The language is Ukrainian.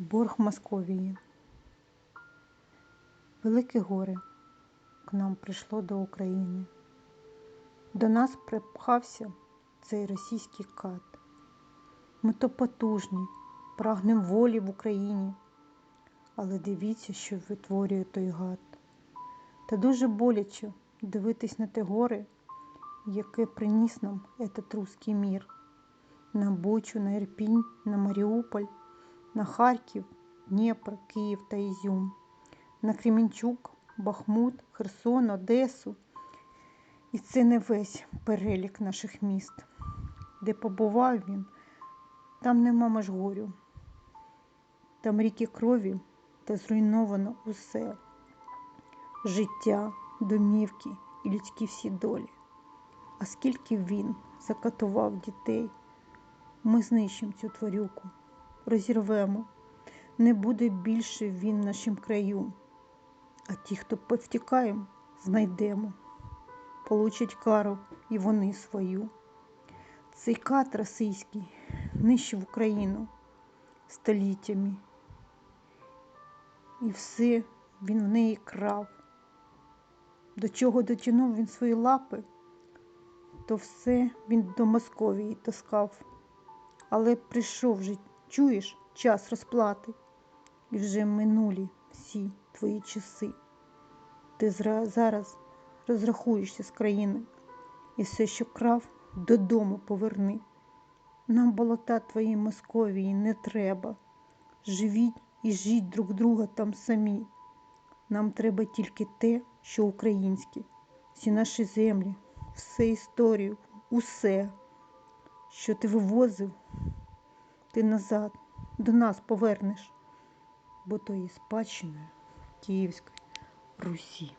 Борг Московії. Велике горе к нам прийшло до України. До нас припхався цей російський кат. Ми то потужні, прагнем волі в Україні. Але дивіться, що витворює той гад. Та дуже боляче дивитись на те горе, яке приніс нам этот русський мір. На Бучу, на Ірпінь, на Маріуполь, на Харків, Дніпр, Київ та Ізюм, на Кремінчук, Бахмут, Херсон, Одесу. І це не весь перелік наших міст. Де побував він, там нема межгорю. Там ріки крові та зруйновано усе життя, домівки і людські всі долі. А скільки він закатував дітей, ми знищимо цю тварюку, розірвемо. Не буде більше він в нашім краю. А ті, хто повтікаєм, знайдемо. Получать кару і вони свою. Цей кат російський нищив Україну століттями. І все він в неї крав. До чого дотягнув він свої лапи, то все він до Московії таскав. Але прийшов вже, чуєш, час розплати, і вже минулі всі твої часи. Ти зараз розрахуєшся з країною і все, що крав, додому поверни. Нам болота твоєї Московії не треба. Живіть і жіть друг друга там самі. Нам треба тільки те, що українське, всі наші землі, все історію, усе, що ти вивозив, ти назад до нас повернеш, бо то є спадщиною Київської Русі.